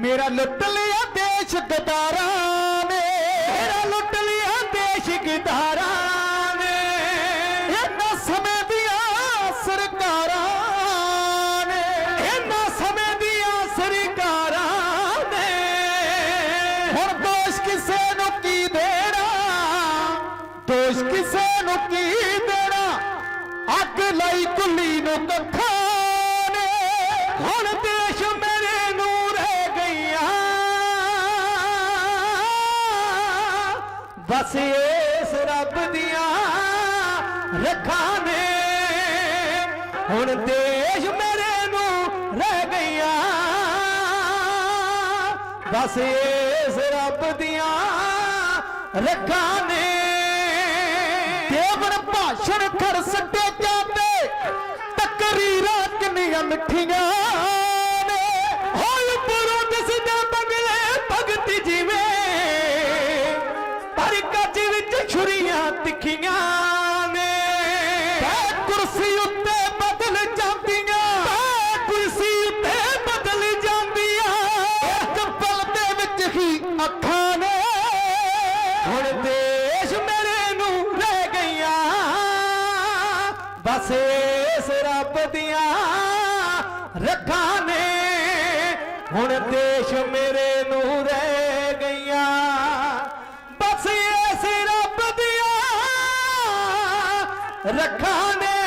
ਮੇਰਾ ਲੁੱਟ ਲਿਆ ਦੇਸ਼ ਗਦਾਰਾਂ ਨੇ। ਮੇਰਾ ਲੁੱਟ ਲਿਆ ਦੇਸ਼ ਗਦਾਰਾਂ ਨੇ। ਇਹਨਾਂ ਸਮੇਂ ਦੀਆਂ ਸਰਕਾਰਾਂ ਨੇ। ਇਹਨਾਂ ਸਮੇਂ ਦੀਆਂ ਸਰਕਾਰਾਂ ਨੇ। ਹੁਣ ਦੋਸ਼ ਕਿਸੇ ਨੂੰ ਕੀ ਦੇਣਾ? ਦੋਸ਼ ਕਿਸੇ ਨੂੰ ਕੀ ਦੇਣਾ? ਅੱਗ ਲਈ ਕੁੱਲੀ ਨੂੰ ਕੱਖਾਂ ਨੇ। ਹੁਣ ਬਸ ਇਸ ਰੱਬ ਦੀਆਂ ਰੱਖਾਂ ਨੇ। ਹੁਣ ਦੇਸ਼ ਮੇਰੇ ਨੂੰ ਰਹਿ ਗਈਆਂ। ਬਸ ਇਸ ਰੱਬ ਦੀਆਂ ਰੱਖਾਂ ਨੇ। ਦੇਵਰ ਭਾਸ਼ਣ ਕਰ ਸੱਟੇ ਜਾਂਦੇ। ਤਕਰੀਰਾਂ ਕਿੰਨੀਆਂ ਮਿੱਠੀਆਂ। ਛੁਰੀਆਂ ਤਿੱਖੀਆਂ ਨੇ। ਬੈ ਕੁਰਸੀ ਉੱਤੇ ਬਦਲ ਜਾਂਦੀਆਂ। ਬੈ ਕੁਰਸੀ ਉੱਤੇ ਬਦਲ ਜਾਂਦੀਆਂ। ਇੱਕ ਪਲ ਦੇ ਵਿੱਚ ਹੀ ਅੱਖਾਂ ਨੇ। ਹੁਣ ਦੇਸ਼ ਮੇਰੇ ਨੂੰ ਰਹਿ ਗਈਆਂ। ਬਸ ਇਸ ਰੱਬ ਦੀਆਂ ਰੱਖਾਂ ਨੇ। ਹੁਣ ਦੇਸ਼ ਮੇਰੇ ਨੂੰ ਰਹਿ ਰੱਖਾਂ ਦੇ